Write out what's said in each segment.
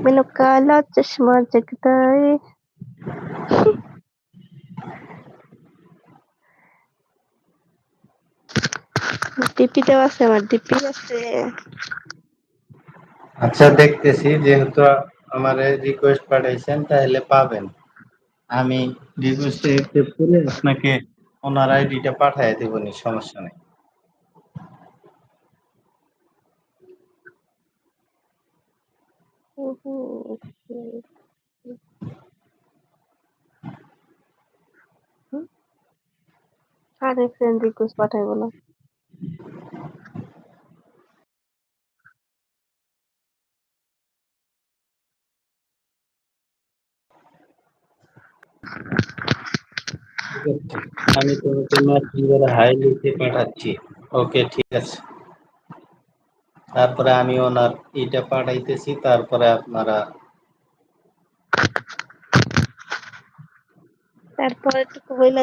मैंने काला चश्मा जगता है ডিপিতেও আছে আমার ডিপি আছে আচ্ছা দেখতেছি যেহেতু আমার রিকোয়েস্ট পাঠাইছেন তাহলে পাবেন আমি রিকোয়েস্টে অ্যাকসেপ্ট করে আপনাকে ওনার আইডিটা পাঠিয়ে দেবনি সমস্যা নেই আরে ফ্রেন্ড রিকোয়েস্ট ঠিক আছে আমি তোমাকে মেসেঞ্জারে হাই লিখে পাঠাচ্ছি। ওকে ঠিক আছে। তারপরে আমি ওনার এটা পাঠাইতেছি তারপরে আপনারা তারপরে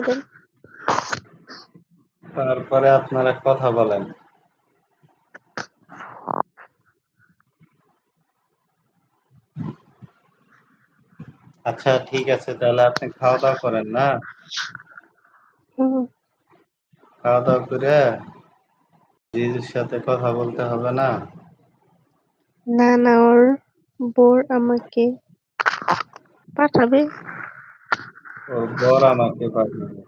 দেন। তারপরে আপনারা কথা বলেন। আচ্ছা ঠিক আছে তাহলে আপনি খাওয়া দাওয়া করেন না? খাওয়া দাওয়া করে দিদির সাথে কথা বলতে হবে না? না না ওর বোর আমাকে পাঠাবে। ওর বর আমাকে পাঠাবে।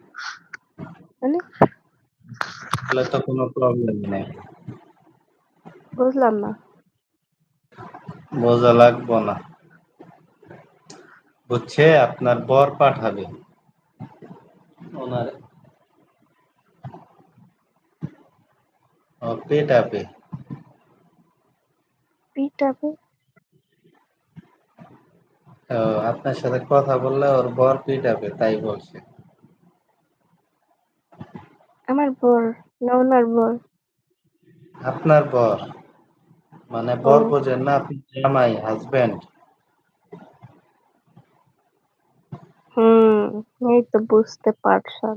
মানে? তাহলে তো কোনো প্রবলেম নেই। বুঝলাম না। বোঝা লাগবো না। বুঝছে? আপনার বর পাঠাবে। ওনার পিটাবে তো আপনার সাথে কথা বললে ওর বর পিটাবে তাই বলছে। আমার বর না ওনার বর। আপনার বর? মানে বর। বোঝেন না আপনি জামাই হাজবেন্ড হুম এই তো বুঝতে পারছেন।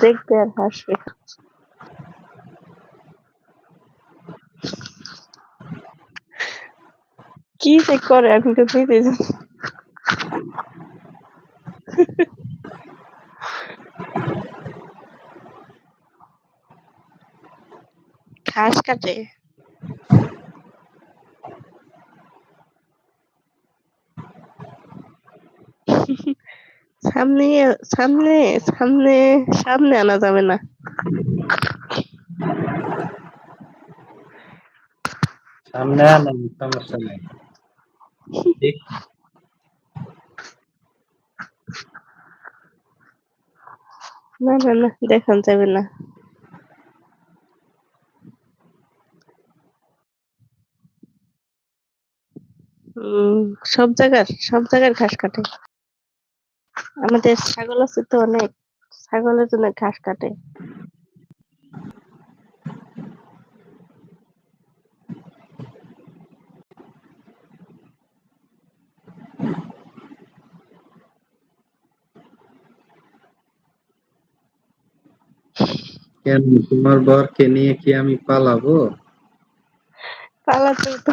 দেখবে আর হাসবে। কি সে করে আমি তো তুই ঘাস কাটে। সামনে সামনে সামনে সামনে আনা যাবে না। সামনে আনেন সমস্যা নেই। ঠিক না না না দেখান যাবে না। সব জায়গার সব জায়গার ঘাস কাটে। আমাদের ছাগল আছে তো অনেক। ছাগলের জন্য ঘাস কাটে। কেন? তোমার বরকে নিয়ে কি আমি পালাবো? পালাতে তো